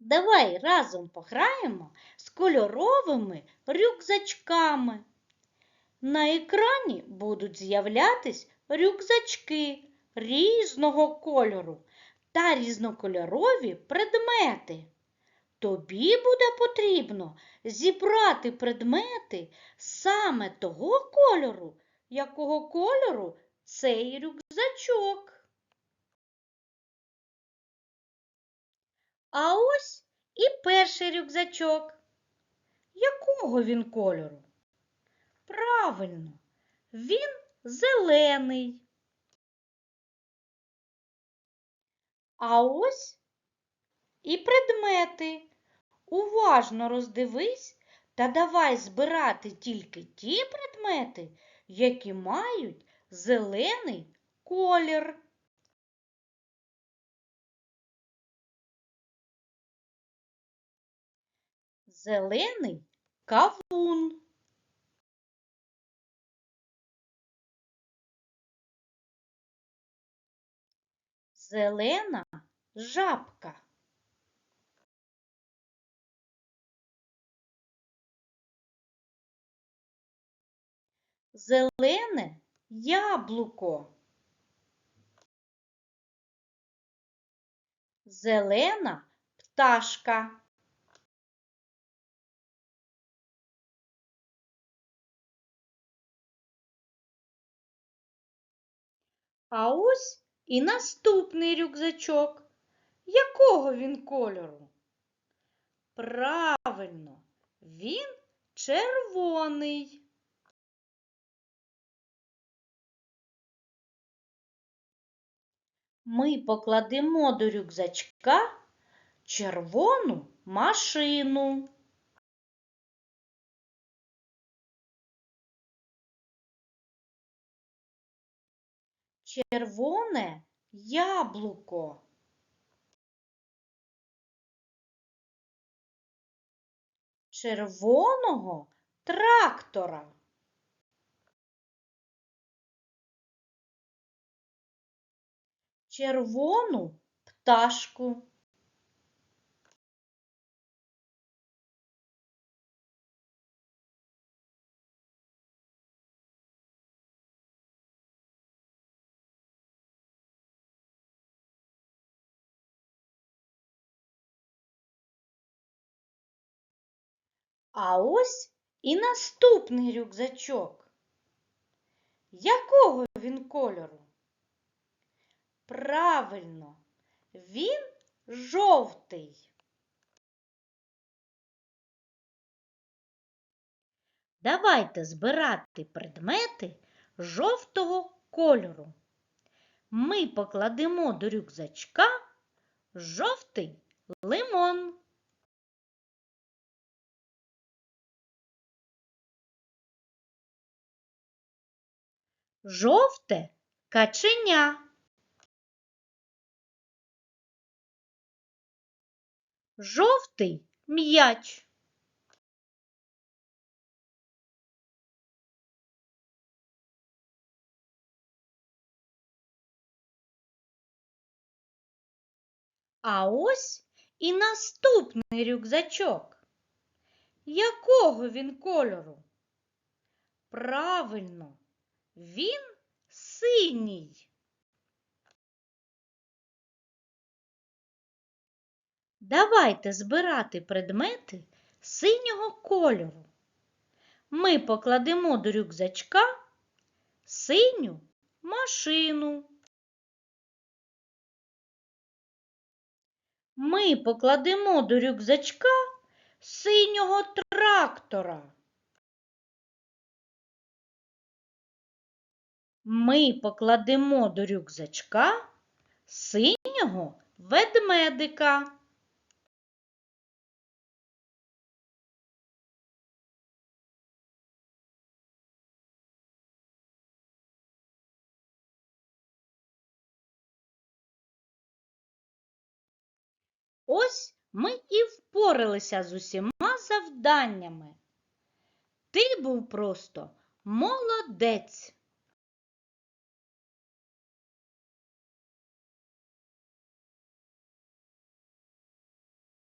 Давай разом пограємо з кольоровими рюкзачками. На екрані будуть з'являтись рюкзачки різного кольору та різнокольорові предмети. Тобі буде потрібно зібрати предмети саме того кольору, якого кольору цей рюкзачок. А ось і перший рюкзачок. Якого він кольору? Правильно, він зелений. А ось і предмети. Уважно роздивись та давай збирати тільки ті предмети, які мають зелений колір. Зелений кавун. Зелена жабка. Зелене яблуко. Зелена пташка. А ось і наступний рюкзачок. Якого він кольору? Правильно, він червоний. Ми покладемо до рюкзачка червону машину. Червоне яблуко. Червоного трактора. Червону пташку. А ось і наступний рюкзачок. Якого він кольору? Правильно, він жовтий. Давайте збирати предмети жовтого кольору. Ми покладемо до рюкзачка жовтий лимон. Жовте каченя. Жовтий м'яч. А ось і наступний рюкзачок. Якого він кольору? Правильно, він синій. Давайте збирати предмети синього кольору. Ми покладемо до рюкзачка синю машину. Ми покладемо до рюкзачка синього трактора. Ми покладемо до рюкзачка синього ведмедика. Ось ми і впоралися з усіма завданнями. Ти був просто молодець.